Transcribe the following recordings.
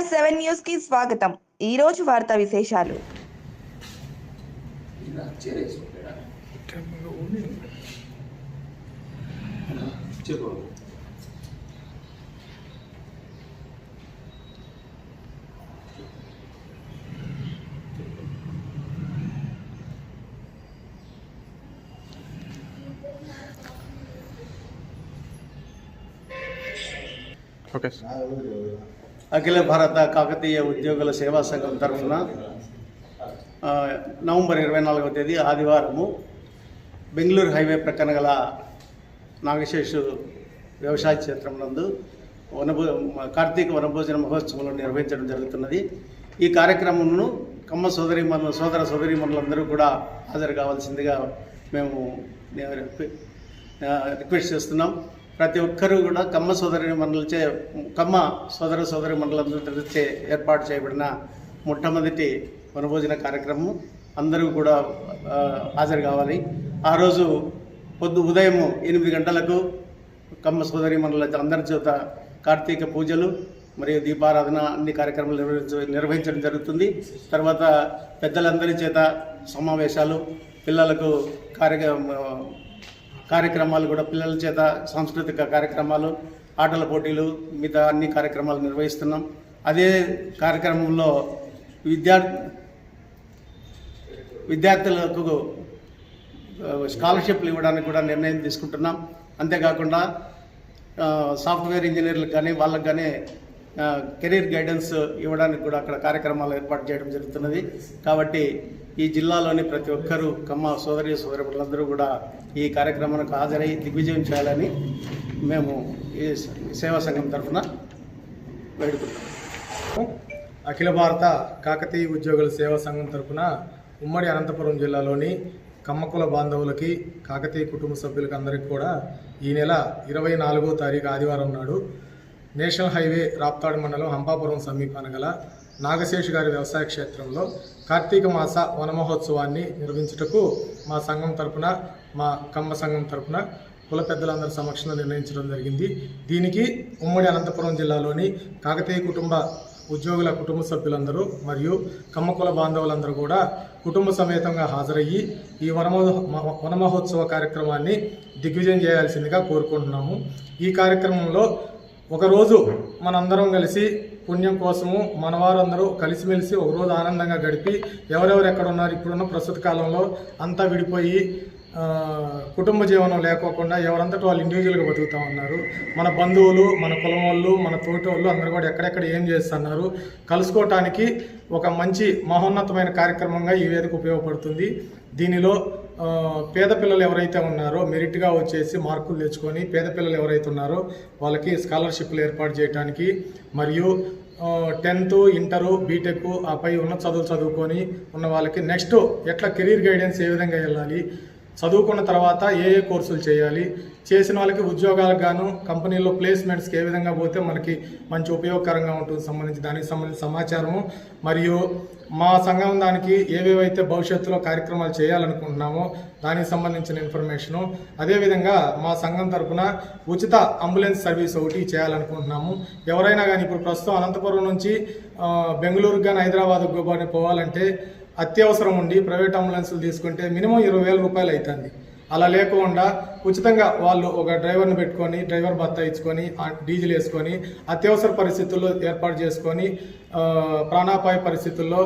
Seven న్యూస్కి స్వాగతం. ఈ రోజు వార్తా విశేషాలు. ఓకే అఖిల భారత కాకతీయ ఉద్యోగుల సేవా సంఘం తరఫున నవంబర్ ఇరవై నాలుగవ తేదీ ఆదివారము బెంగళూరు హైవే ప్రక్కన గల నాగశేషు వ్యవసాయ క్షేత్రం నందు వనభో కార్తీక వనభోజన మహోత్సవంలో నిర్వహించడం జరుగుతున్నది. ఈ కార్యక్రమంను కమ్మ సోదరి మన సోదర సోదరి మనులందరూ కూడా హాజరు కావాల్సిందిగా మేము రిక్వెస్ట్ చేస్తున్నాం. ప్రతి ఒక్కరూ కూడా కమ్మ సోదరి మండలిచే కమ్మ సోదర సోదరి మండలందరిచే ఏర్పాటు చేయబడిన మొట్టమొదటి వనభోజన కార్యక్రమం అందరూ కూడా హాజరు కావాలి. ఆ రోజు పొద్దు ఉదయం ఎనిమిది గంటలకు కమ్మ సోదరి మండల అందరి చేత కార్తీక పూజలు మరియు దీపారాధన అన్ని కార్యక్రమాలు నిర్వహించ నిర్వహించడం జరుగుతుంది. తర్వాత పెద్దలందరి చేత సమావేశాలు పిల్లలకు కార్యక్రమ కార్యక్రమాలు కూడా పిల్లల చేత సాంస్కృతిక కార్యక్రమాలు ఆటల పోటీలు మిగతా అన్ని కార్యక్రమాలు నిర్వహిస్తున్నాం. అదే కార్యక్రమంలో విద్యార్థి విద్యార్థులకు స్కాలర్షిప్లు ఇవ్వడానికి కూడా నిర్ణయం తీసుకుంటున్నాం. అంతేకాకుండా సాఫ్ట్వేర్ ఇంజనీర్లకు కానీ వాళ్ళకు కానీ కెరీర్ గైడెన్స్ ఇవ్వడానికి కూడా అక్కడ కార్యక్రమాలు ఏర్పాటు చేయడం జరుగుతున్నది. కాబట్టి ఈ జిల్లాలోని ప్రతి ఒక్కరూ కమ్మ సోదరి సోదరులందరూ కూడా ఈ కార్యక్రమానికి హాజరై దిగ్విజయం చేయాలని మేము ఈ సేవా సంఘం తరఫున వేడుకుంటున్నాం. అఖిల భారత కాకతీయ ఉద్యోగుల సేవా సంఘం తరపున ఉమ్మడి అనంతపురం జిల్లాలోని కమ్మకుల బాంధవులకి కాకతీయ కుటుంబ సభ్యులకి అందరికీ కూడా ఈ నెల ఇరవై నాలుగో తారీఖు ఆదివారం నాడు నేషనల్ హైవే రాప్తాడు మండలం హంపాపురం సమీపాన గల నాగశేష్ గారి వ్యవసాయ క్షేత్రంలో కార్తీక మాస వనమహోత్సవాన్ని నిర్వహించుటకు మా సంఘం తరపున మా కమ్మ సంఘం తరపున కుల పెద్దలందరి సమక్షంలో నిర్ణయించడం జరిగింది. దీనికి ఉమ్మడి అనంతపురం జిల్లాలోని కాకతీయ కుటుంబ ఉద్యోగుల కుటుంబ సభ్యులందరూ మరియు కమ్మకుల బాంధవులందరూ కూడా కుటుంబ సమేతంగా హాజరయ్యి ఈ వనమో వనమహోత్సవ కార్యక్రమాన్ని దిగ్విజయం చేయాల్సిందిగా కోరుకుంటున్నాము. ఈ కార్యక్రమంలో ఒకరోజు మనందరం కలిసి పుణ్యం కోసము మనవారందరూ కలిసిమెలిసి ఒకరోజు ఆనందంగా గడిపి ఎవరెవరు ఎక్కడ ఉన్నారు ఇప్పుడున్న ప్రస్తుత కాలంలో అంతా విడిపోయి కుటుంబ జీవనం లేకోకుండా ఎవరంతటి వాళ్ళు ఇండివిజువల్గా బతుకుతూ ఉన్నారు. మన బంధువులు మన కులం వాళ్ళు మన తోటి వాళ్ళు అందరూ కూడా ఎక్కడెక్కడ ఏం చేస్తున్నారు కలుసుకోవటానికి ఒక మంచి మహోన్నతమైన కార్యక్రమంగా ఈ వేదిక ఉపయోగపడుతుంది. దీనిలో పేద పిల్లలు ఎవరైతే ఉన్నారో మెరిట్గా వచ్చేసి మార్కులు తెచ్చుకొని పేద పిల్లలు ఎవరైతే ఉన్నారో వాళ్ళకి స్కాలర్షిప్లు ఏర్పాటు చేయడానికి మరియు టెన్త్ ఇంటరు బీటెక్ ఆపై ఉన్న చదువులు చదువుకొని ఉన్న వాళ్ళకి నెక్స్ట్ ఎట్లా కెరీర్ గైడెన్స్ ఏ విధంగా వెళ్ళాలి చదువుకున్న తర్వాత ఏ ఏ కోర్సులు చేయాలి? చేసిన వాళ్ళకి ఉద్యోగాలకు గాను కంపెనీలో ప్లేస్మెంట్స్కి ఏ విధంగా పోతే మనకి మంచి ఉపయోగకరంగా ఉంటుంది? సంబంధించి దానికి సంబంధించిన సమాచారము. మరియు మా సంఘం దానికి ఏవేవైతే భవిష్యత్తులో కార్యక్రమాలు చేయాలనుకుంటున్నామో దానికి సంబంధించిన ఇన్ఫర్మేషను. అదేవిధంగా మా సంఘం తరఫున ఉచిత అంబులెన్స్ సర్వీస్ ఒకటి చేయాలనుకుంటున్నాము. ఎవరైనా కానీ ఇప్పుడు ప్రస్తుతం అనంతపురం నుంచి బెంగళూరు బెంగళూరుకు కానీ హైదరాబాద్కు పోవాలంటే అత్యవసరం ఉండి ప్రైవేట్ అంబులెన్సులు తీసుకుంటే మినిమం ఇరవై వేల రూపాయలు అవుతుంది. అలా లేకుండా ఉచితంగా వాళ్ళు ఒక డ్రైవర్ని పెట్టుకొని డ్రైవర్ భర్త ఇచ్చుకొని డీజిల్ వేసుకొని అత్యవసర పరిస్థితుల్లో ఏర్పాటు చేసుకొని ప్రాణాపాయ పరిస్థితుల్లో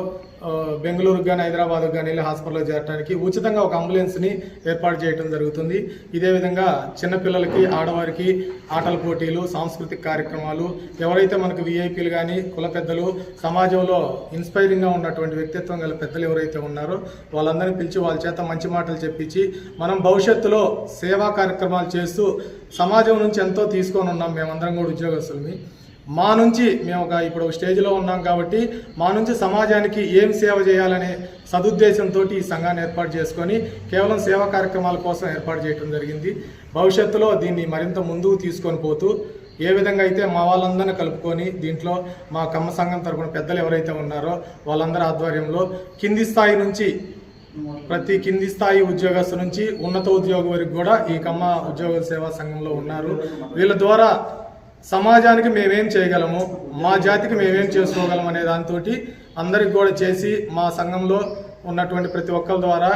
బెంగళూరుకు కానీ హైదరాబాద్కు కానీ వెళ్ళి హాస్పిటల్లో చేరడానికి ఉచితంగా ఒక అంబులెన్స్ని ఏర్పాటు చేయడం జరుగుతుంది. ఇదే విధంగా చిన్నపిల్లలకి ఆడవారికి ఆటల పోటీలు సాంస్కృతిక కార్యక్రమాలు ఎవరైతే మనకు విఐపీలు కానీ కుల పెద్దలు సమాజంలో ఇన్స్పైరింగ్గా ఉన్నటువంటి వ్యక్తిత్వం గల పెద్దలు ఎవరైతే ఉన్నారో వాళ్ళందరినీ పిలిచి వాళ్ళ చేత మంచి మాటలు చెప్పించి మనం భవిష్యత్తులో సేవా కార్యక్రమాలు చేస్తూ సమాజం నుంచి ఎంతో తీసుకొని ఉన్నాం మేమందరం కూడా ఉద్యోగస్తుల్ని. మా నుంచి మేము ఒక ఇప్పుడు ఒక స్టేజ్లో ఉన్నాం కాబట్టి మా నుంచి సమాజానికి ఏం సేవ చేయాలనే సదుద్దేశంతో ఈ సంఘాన్ని ఏర్పాటు చేసుకొని కేవలం సేవా కార్యక్రమాల కోసం ఏర్పాటు చేయడం జరిగింది. భవిష్యత్తులో దీన్ని మరింత ముందుకు తీసుకొని పోతూ ఏ విధంగా అయితే మా వాళ్ళందరినీ కలుపుకొని దీంట్లో మా కమ్మ సంఘం తరపున పెద్దలు ఎవరైతే ఉన్నారో వాళ్ళందరి ఆధ్వర్యంలో కింది స్థాయి నుంచి ప్రతి కింది స్థాయి ఉద్యోగస్తు నుంచి ఉన్నత ఉద్యోగ వరకు కూడా ఈ కమ్మ ఉద్యోగ సేవా సంఘంలో ఉన్నారు. వీళ్ళ ద్వారా సమాజానికి మేమేం చేయగలము? మా జాతికి మేమేం చేసుకోగలం అనే దాంతో అందరికి కూడా చేసి మా సంఘంలో ఉన్నటువంటి ప్రతి ఒక్కరి ద్వారా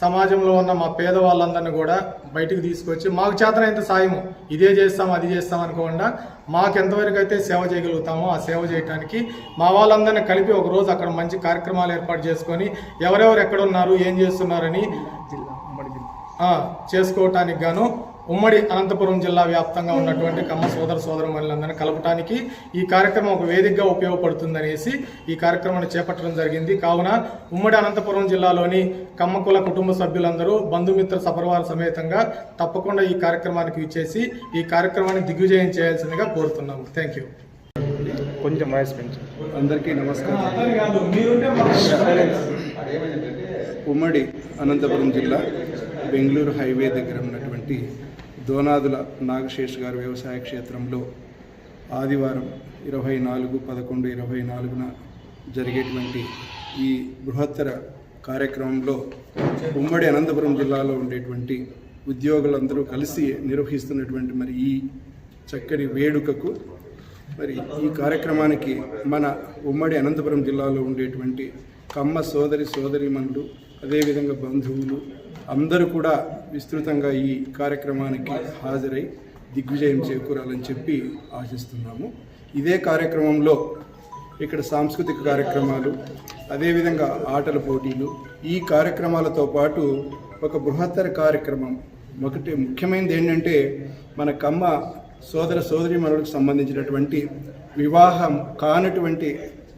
సమాజంలో ఉన్న మా పేదవాళ్ళందరినీ కూడా బయటికి తీసుకొచ్చి మాకు చేతనైనంత సాయము. ఇదే చేస్తాం అది చేస్తాం అనుకోకుండా మాకు ఎంతవరకు అయితే సేవ చేయగలుగుతామో ఆ సేవ చేయడానికి మా వాళ్ళందరినీ కలిపి ఒక రోజు అక్కడ మంచి కార్యక్రమాలు ఏర్పాటు చేసుకొని ఎవరెవరు ఎక్కడ ఉన్నారు ఏం చేస్తున్నారని చేసుకోవటానికి గాను ఉమ్మడి అనంతపురం జిల్లా వ్యాప్తంగా ఉన్నటువంటి కమ్మ సోదర సోదర మహిళలందరినీ కలపటానికి ఈ కార్యక్రమం ఒక వేదికగా ఉపయోగపడుతుందనేసి ఈ కార్యక్రమాన్ని చేపట్టడం జరిగింది. కావున ఉమ్మడి అనంతపురం జిల్లాలోని కమ్మకుల కుటుంబ సభ్యులందరూ బంధుమిత్ర సపరివార సమేతంగా తప్పకుండా ఈ కార్యక్రమానికి ఇచ్చేసి ఈ కార్యక్రమాన్ని దిగ్విజయం చేయాల్సిందిగా కోరుతున్నాము థ్యాంక్ యూ కొంచెం వాయిస్ పెంచు. అందరికీ నమస్కారం. ఉమ్మడి అనంతపురం జిల్లా బెంగళూరు హైవే దగ్గర ఉన్నటువంటి దోనాదుల నాగశేష్ గారు వ్యవసాయ క్షేత్రంలో ఆదివారం ఇరవై నాలుగు పదకొండు ఇరవై నాలుగున జరిగేటువంటి ఈ బృహత్తర కార్యక్రమంలో ఉమ్మడి అనంతపురం జిల్లాలో ఉండేటువంటి ఉద్యోగులందరూ కలిసి నిర్వహిస్తున్నటువంటి మరి ఈ చక్కని వేడుకకు మరి ఈ కార్యక్రమానికి మన ఉమ్మడి అనంతపురం జిల్లాలో ఉండేటువంటి కమ్మ సోదరి సోదరిమణులు అదేవిధంగా బంధువులు అందరూ కూడా విస్తృతంగా ఈ కార్యక్రమానికి హాజరై దిగ్విజయం చేకూరాలని చెప్పి ఆశిస్తున్నాము. ఇదే కార్యక్రమంలో ఇక్కడ సాంస్కృతిక కార్యక్రమాలు అదేవిధంగా ఆటల పోటీలు ఈ కార్యక్రమాలతో పాటు ఒక బృహత్తర కార్యక్రమం. ఒకటి ముఖ్యమైనది ఏంటంటే మన కమ్మ సోదర సోదరిమణులకు సంబంధించినటువంటి వివాహం కానటువంటి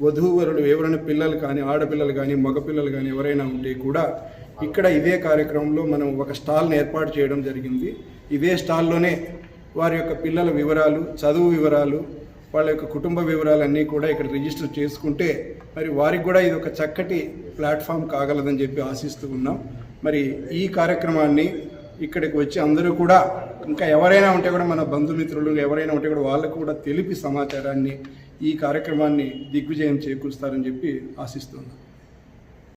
వధూవరులు ఎవరైనా పిల్లలు కానీ ఆడపిల్లలు కానీ మగపిల్లలు కానీ ఎవరైనా ఉంటే కూడా ఇక్కడ ఇదే కార్యక్రమంలో మనం ఒక స్టాల్ని ఏర్పాటు చేయడం జరిగింది. ఇదే స్టాల్లోనే వారి యొక్క పిల్లల వివరాలు చదువు వివరాలు వాళ్ళ యొక్క కుటుంబ వివరాలన్నీ కూడా ఇక్కడ రిజిస్టర్ చేసుకుంటే మరి వారికి కూడా ఇది ఒక చక్కటి ప్లాట్ఫామ్ కాగలదని చెప్పి ఆశిస్తూ ఉన్నాం. మరి ఈ కార్యక్రమాన్ని ఇక్కడికి వచ్చి అందరూ కూడా ఇంకా ఎవరైనా ఉంటే కూడా మన బంధుమిత్రులు ఎవరైనా ఉంటే కూడా వాళ్ళకు కూడా తెలిపి సమాచారాన్ని ఈ కార్యక్రమాన్ని దిగ్విజయం చేకూరుస్తారని చెప్పి ఆశిస్తున్నాం